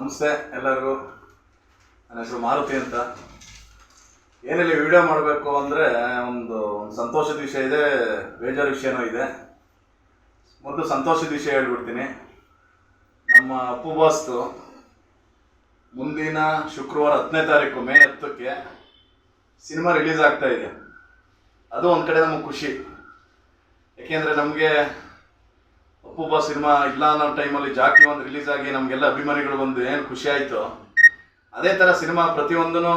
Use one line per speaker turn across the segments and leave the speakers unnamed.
ನಮಸ್ತೆ ಎಲ್ಲರಿಗೂ. ನನ್ನ ಹೆಸರು ಮಾರುತಿ ಅಂತ. ಏನಿಲ್ಲ ವಿಡಿಯೋ ಮಾಡಬೇಕು ಅಂದರೆ ಒಂದು ಸಂತೋಷದ ವಿಷಯ ಇದೆ, ಬೇಜಾರ ವಿಷಯನೂ ಇದೆ. ಮೊದಲು ಸಂತೋಷದ ವಿಷಯ ಹೇಳ್ಬಿಡ್ತೀನಿ. ನಮ್ಮ ಅಪ್ಪು ಬಾಸ್ತು ಮುಂದಿನ ಶುಕ್ರವಾರ ಹತ್ತನೇ ತಾರೀಕು ಮೇ ಹತ್ತಕ್ಕೆ ಸಿನಿಮಾ ರಿಲೀಸ್ ಆಗ್ತಾ ಇದೆ. ಅದು ಒಂದು ಕಡೆ ನಮಗೆ ಖುಷಿ. ಯಾಕೆಂದರೆ ನಮಗೆ ಅಪ್ಪು ಸಿನಿಮಾ ಇಲ್ಲ ಅನ್ನೋ ಟೈಮಲ್ಲಿ ಜಾಕಿ ಒಂದು ರಿಲೀಸ್ ಆಗಿ ನಮಗೆಲ್ಲ ಅಭಿಮಾನಿಗಳು ಬಂದು ಏನು ಖುಷಿ ಆಯಿತು? ಅದೇ ಥರ ಸಿನಿಮಾ ಪ್ರತಿಯೊಂದನ್ನು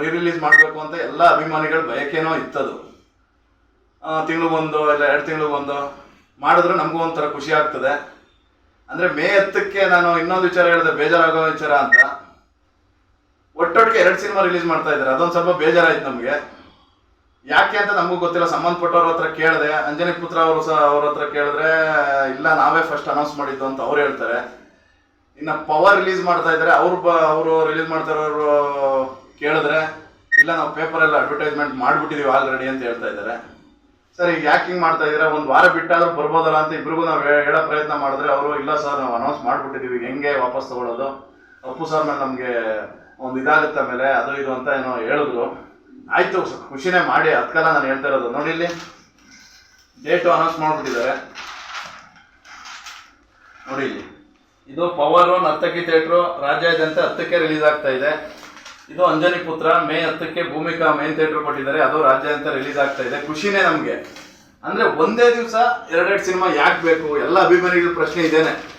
ರೀ ರಿಲೀಸ್ ಮಾಡಬೇಕು ಅಂತ ಎಲ್ಲ ಅಭಿಮಾನಿಗಳ ಬಯಕೆನೋ ಇತ್ತದು. ಒಂದು ಇಲ್ಲ ಎರಡು ಒಂದು ಮಾಡಿದ್ರೆ ನಮಗೂ ಒಂಥರ ಖುಷಿ ಆಗ್ತದೆ. ಅಂದರೆ ಮೇ ಹತ್ತಕ್ಕೆ ನಾನು ಇನ್ನೊಂದು ವಿಚಾರ ಹೇಳಿದೆ, ಬೇಜಾರಾಗೋ ವಿಚಾರ ಅಂತ. ಒಟ್ಟೊಟ್ಟಿಗೆ ಎರಡು ಸಿನಿಮಾ ರಿಲೀಸ್ ಮಾಡ್ತಾ ಇದ್ದಾರೆ. ಅದೊಂದು ಸ್ವಲ್ಪ ಬೇಜಾರಾಯ್ತು ನಮಗೆ. ಯಾಕೆ ಅಂತ ನಮಗೂ ಗೊತ್ತಿಲ್ಲ. ಸಂಬಂಧಪಟ್ಟವ್ರ ಹತ್ರ ಕೇಳಿದೆ. ಅಂಜನಿ ಪುತ್ರ ಅವರು ಸಹ ಅವ್ರ ಹತ್ರ ಕೇಳಿದ್ರೆ, ಇಲ್ಲ, ನಾವೇ ಫಸ್ಟ್ ಅನೌನ್ಸ್ ಮಾಡಿದ್ದು ಅಂತ ಅವ್ರು ಹೇಳ್ತಾರೆ. ಇನ್ನು ಪವರ್ ರಿಲೀಸ್ ಮಾಡ್ತಾ ಇದ್ದಾರೆ. ಅವ್ರು ಅವರು ರಿಲೀಸ್ ಮಾಡ್ತಾ ಕೇಳಿದ್ರೆ, ಇಲ್ಲ, ನಾವು ಪೇಪರಲ್ಲಿ ಅಡ್ವರ್ಟೈಸ್ಮೆಂಟ್ ಮಾಡಿಬಿಟ್ಟಿದೀವಿ ಆಲ್ರೆಡಿ ಅಂತ ಹೇಳ್ತಾ ಇದ್ದಾರೆ. ಸರ್, ಈಗ ಯಾಕೆ ಹಿಂಗೆ ಮಾಡ್ತಾ ಇದ್ದೀರಾ? ಒಂದು ವಾರ ಬಿಟ್ಟಾದ್ರೂ ಬರ್ಬೋದಲ್ಲ ಅಂತ ಇಬ್ರಿಗೂ ನಾವು ಹೇಳೋ ಪ್ರಯತ್ನ ಮಾಡಿದ್ರೆ ಅವರು, ಇಲ್ಲ, ಸರ್, ನಾವು ಅನೌನ್ಸ್ ಮಾಡಿಬಿಟ್ಟಿದ್ದೀವಿ ಹೆಂಗೆ ವಾಪಸ್ ತಗೊಳ್ಳೋದು ಅಪ್ಪು ಸರ್ ಮೇಲೆ ನಮಗೆ ಒಂದು ಇದಾಗುತ್ತೆ ಮೇಲೆ, ಅದು ಇದು ಅಂತ ಏನೋ ಹೇಳಿದ್ರು. ಆಯ್ತು ಖುಷಿನೇ ಮಾಡಿ ಅದಕ್ಕೆಲ್ಲ ನಾನು ಹೇಳ್ತಾ ಇರೋದು. ನೋಡಿ ಇಲ್ಲಿ ಡೇಟು ಅನೌನ್ಸ್ ಮಾಡಿಬಿಟ್ಟಿದ್ದಾರೆ. ನೋಡಿ ಇಲ್ಲಿ. ಇದು ಪವರ್, ನರ್ತಕಿ ಥಿಯೇಟ್ರು ರಾಜ್ಯಾದ್ಯಂತ ಹತ್ತಕ್ಕೆ ರಿಲೀಸ್ ಆಗ್ತಾ ಇದೆ. ಇದು ಅಂಜನಿ ಪುತ್ರ, ಮೇ ಹತ್ತಕ್ಕೆ ಭೂಮಿಕಾ ಮೇನ್ ಥಿಯೇಟ್ರ್ ಕೊಟ್ಟಿದ್ದಾರೆ. ಅದು ರಾಜ್ಯಾದ್ಯಂತ ರಿಲೀಸ್ ಆಗ್ತಾ ಇದೆ. ಖುಷಿನೇ ನಮಗೆ. ಅಂದ್ರೆ ಒಂದೇ ದಿವಸ ಎರಡೆರಡು ಸಿನಿಮಾ ಯಾಕೆ ಬೇಕು? ಎಲ್ಲ ಅಭಿಮಾನಿಗಳ ಪ್ರಶ್ನೆ ಇದೇನೆ.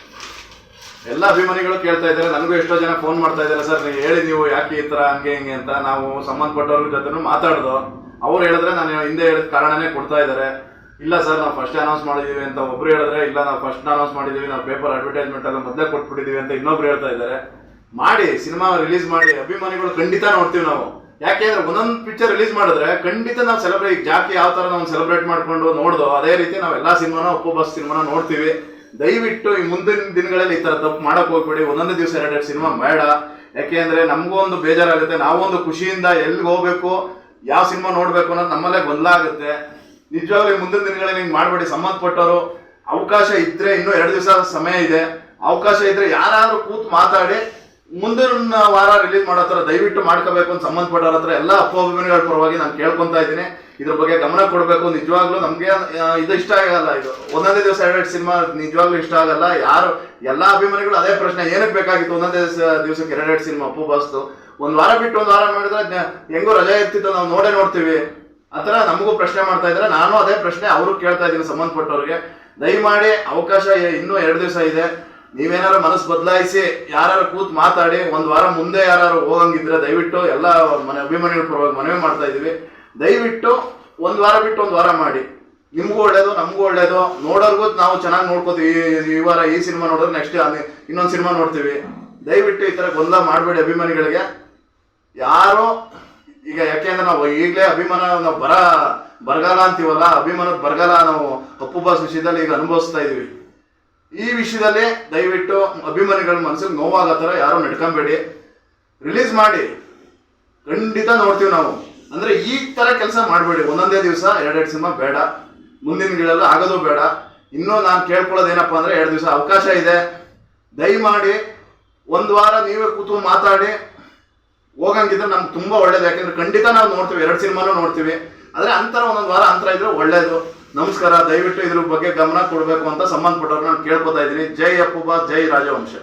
ಎಲ್ಲ ಅಭಿಮಾನಿಗಳು ಕೇಳ್ತಾ ಇದ್ದಾರೆ. ನನಗೂ ಎಷ್ಟೋ ಜನ ಫೋನ್ ಮಾಡ್ತಾ ಇದ್ದಾರೆ, ಸರ್, ನೀವು ಹೇಳಿ ನೀವು ಯಾಕೆ ಈ ತರ, ಹಂಗೆ, ಹಿಂಗೆ ಅಂತ? ನಾವು ಸಂಬಂಧಪಟ್ಟವ್ರ ಜೊತೆ ಮಾತಾಡ್ದು. ಅವ್ರು ಹೇಳಿದ್ರೆ ನಾನು ಹಿಂದೆ ಹೇಳಿದ ಕಾರಣನೇ ಕೊಡ್ತಾ ಇದ್ದಾರೆ. ಇಲ್ಲ, ಸರ್, ನಾವು ಫಸ್ಟ್ ಅನೌನ್ಸ್ ಮಾಡಿದೀವಿ ಅಂತ ಒಬ್ರು ಹೇಳಿದ್ರೆ, ಇಲ್ಲ, ನಾವು ಫಸ್ಟ್ ಅನೌನ್ಸ್ ಮಾಡಿದೀವಿ, ನಾವು ಪೇಪರ್ ಅಡ್ವರ್ಟೈಸ್ಮೆಂಟ್ ಎಲ್ಲ ಮೊದಲೇ ಕೊಟ್ಬಿಟ್ಟಿದೀವಿ ಅಂತ ಇನ್ನೊಬ್ರು ಹೇಳ್ತಾ ಇದ್ದಾರೆ. ಮಾಡಿ, ಸಿನಿಮಾ ರಿಲೀಸ್ ಮಾಡಿ, ಅಭಿಮಾನಿಗಳು ಖಂಡಿತ ನೋಡ್ತೀವಿ ನಾವು. ಯಾಕೆಂದ್ರೆ ಒಂದೊಂದು ಪಿಕ್ಚರ್ ರಿಲೀಸ್ ಮಾಡಿದ್ರೆ ಖಂಡಿತ ನಾವು ಸೆಲೆಬ್ರೇಟ್ ಜಾಕಿ ಯಾವ ತರ ನಾವು ಸೆಲೆಬ್ರೇಟ್ ಮಾಡ್ಕೊಂಡು ನೋಡ್ದೋ, ಅದೇ ರೀತಿ ನಾವು ಎಲ್ಲಾ ಸಿನಿಮಾನ ಉಪ್ಪು ಬಸ್ ಸಿನಿಮಾನ ನೋಡ್ತೀವಿ. ದಯವಿಟ್ಟು ಈ ಮುಂದಿನ ದಿನಗಳಲ್ಲಿ ಈ ತರ ತಪ್ಪು ಮಾಡಕ್ ಹೋಗ್ಬೇಡಿ. ಒಂದೊಂದು ದಿವಸ ಎರಡೆರಡು ಸಿನಿಮಾ ಬೇಡ. ಯಾಕೆಂದ್ರೆ ನಮಗೂ ಒಂದು ಬೇಜಾರಾಗುತ್ತೆ. ನಾವೊಂದು ಖುಷಿಯಿಂದ ಎಲ್ಲಿಗೆ ಹೋಗ್ಬೇಕು, ಯಾವ ಸಿನಿಮಾ ನೋಡ್ಬೇಕು ಅನ್ನೋದು ನಮ್ಮಲ್ಲೇ ಗೊಂದಲ ಆಗುತ್ತೆ ನಿಜವಾಗ್ಲೂ ಮುಂದಿನ ದಿನಗಳಲ್ಲಿ ಹಿಂಗೆ ಮಾಡಬೇಡಿ. ಸಂಬಂಧಪಟ್ಟವರು ಅವಕಾಶ ಇದ್ರೆ ಇನ್ನೂ ಎರಡು ದಿವಸ ಸಮಯ ಇದೆ. ಅವಕಾಶ ಇದ್ರೆ ಯಾರಾದ್ರೂ ಕೂತ್ ಮಾತಾಡಿ ಮುಂದಿನ ವಾರ ರಿಲೀಸ್ ಮಾಡೋ ಥರ ದಯವಿಟ್ಟು ಮಾಡ್ಕೋಬೇಕು ಅಂತ ಸಂಬಂಧಪಟ್ಟವ್ರ ಹತ್ರ ಎಲ್ಲ ಅಪ್ಪ ಅಭಿಮಾನಿಗಳ ಪರವಾಗಿ ನಾನು ಕೇಳ್ಕೊತಾ ಇದ್ದೀನಿ. ಇದ್ರ ಬಗ್ಗೆ ಗಮನ ಕೊಡಬೇಕು, ನಿಜವಾಗ್ಲೂ ನಮಗೆ ಇದು ಇಷ್ಟ ಆಗಲ್ಲ ಇದು. ಒಂದೊಂದೇ ದಿವಸ ಎರಡು ಸಿನಿಮಾ ನಿಜವಾಗ್ಲೂ ಇಷ್ಟ ಆಗಲ್ಲ. ಯಾರು, ಎಲ್ಲ ಅಭಿಮಾನಿಗಳು ಅದೇ ಪ್ರಶ್ನೆ, ಏನಕ್ಕೆ ಬೇಕಾಗಿತ್ತು ಒಂದೊಂದೇ ದಿವಸ, ದಿವಸಕ್ಕೆ ಎರಡೆರಡು ಸಿನಿಮಾ ಅಪ್ಪು ಬಾಸ್ತು ಒಂದು ವಾರ ಬಿಟ್ಟು ಒಂದು ವಾರ ಮಾಡಿದ್ರೆ ಹೆಂಗೂ ರಜೆ ಇರ್ತಿತ್ತು, ನಾವು ನೋಡೇ ನೋಡ್ತೀವಿ. ಆತರ ನಮಗೂ ಪ್ರಶ್ನೆ ಮಾಡ್ತಾ ಇದ್ದಾರೆ. ನಾನು ಅದೇ ಪ್ರಶ್ನೆ ಅವರು ಕೇಳ್ತಾ ಇದ್ದೀನಿ ಸಂಬಂಧಪಟ್ಟವ್ರಿಗೆ. ದಯಮಾಡಿ ಅವಕಾಶ ಇನ್ನೂ ಎರಡು ದಿವಸ ಇದೆ. ನೀವೇನಾರು ಮನಸ್ಸು ಬದಲಾಯಿಸಿ ಯಾರು ಕೂತ್ ಮಾತಾಡಿ, ಒಂದ್ ವಾರ ಮುಂದೆ ಯಾರು ಹೋಗಂಗಿದ್ರೆ ದಯವಿಟ್ಟು ಎಲ್ಲ ಮನೆ ಅಭಿಮಾನಿಗಳ ಪರವಾಗಿ ಮನವಿ ಮಾಡ್ತಾ ಇದೀವಿ. ದಯವಿಟ್ಟು ಒಂದ್ ವಾರ ಬಿಟ್ಟು ಒಂದ್ ವಾರ ಮಾಡಿ. ನಿಮ್ಗೂ ಒಳ್ಳೇದು, ನಮಗೂ ಒಳ್ಳೇದು. ನೋಡೋರ್ಗೂ ನಾವು ಚೆನ್ನಾಗಿ ನೋಡ್ಕೋತೀವಿ. ಈ- ವಾರ ಈ ಸಿನಿಮಾ ನೋಡಿದ್ರೆ ನೆಕ್ಸ್ಟ್ ಇನ್ನೊಂದು ಸಿನಿಮಾ ನೋಡ್ತೀವಿ. ದಯವಿಟ್ಟು ಈ ತರ ಗೊಂದಲ ಮಾಡಬೇಡಿ ಅಭಿಮಾನಿಗಳಿಗೆ. ಯಾರು, ಈಗ ಯಾಕೆಂದ್ರೆ ನಾವು ಈಗಲೇ ಅಭಿಮಾನ, ನಾವು ಬರ, ಬರಗಾಲ ಅಂತೀವಲ್ಲ, ಅಭಿಮಾನದ ಬರಗಾಲ ನಾವು ಅಪ್ಪು ಬಾಸ್ ವಿಷಯದಲ್ಲಿ ಈಗ ಅನುಭವಿಸ್ತಾ ಇದೀವಿ. ಈ ವಿಷಯದಲ್ಲಿ ದಯವಿಟ್ಟು ಅಭಿಮಾನಿಗಳ ಮನಸ್ಸಿಗೆ ನೋವಾಗೋ ಥರ ಯಾರು ನಡ್ಕೊಂಬೇಡಿ. ರಿಲೀಸ್ ಮಾಡಿ. ಖಂಡಿತ ನೋಡ್ತೀವಿ ನಾವು. ಅಂದ್ರೆ ಈ ತರ ಕೆಲಸ ಮಾಡಬೇಡಿ. ಒಂದೊಂದೇ ದಿವಸ ಎರಡೆರಡು ಸಿನಿಮಾ ಬೇಡ. ಮುಂದಿನ ಗಿಡಲ್ಲ ಆಗೋದು ಬೇಡ. ಇನ್ನೂ ನಾನು ಕೇಳ್ಕೊಳ್ಳೋದು ಏನಪ್ಪಾ ಅಂದ್ರೆ ಎರಡು ದಿವಸ ಅವಕಾಶ ಇದೆ. ದಯಮಾಡಿ ಒಂದು ವಾರ ನೀವೇ ಕೂತು ಮಾತಾಡಿ. ಹೋಗಂಗಿದ್ರೆ ನಮ್ಗೆ ತುಂಬಾ ಒಳ್ಳೇದು. ಯಾಕೆಂದ್ರೆ ಖಂಡಿತ ನಾವು ನೋಡ್ತೀವಿ. ಎರಡು ಸಿನಿಮಾನು ನೋಡ್ತೀವಿ. ಆದರೆ ಅಂತರ ಒಂದೊಂದು ವಾರ ಅಂತರ ಇದ್ರೆ ಒಳ್ಳೇದು. ನಮಸ್ಕಾರ, ದಯವಿಟ್ಟು ಇದ್ರ ಬಗ್ಗೆ ಗಮನ ಕೊಡಬೇಕು ಅಂತ ಸಂಬಂಧಪಟ್ಟವ್ರು ನಾನು ಕೇಳ್ಕೊತಾ ಇದ್ದೀನಿ. ಜೈ ಅಪ್ಪುಬಾ, ಜೈ ರಾಜವಂಶ.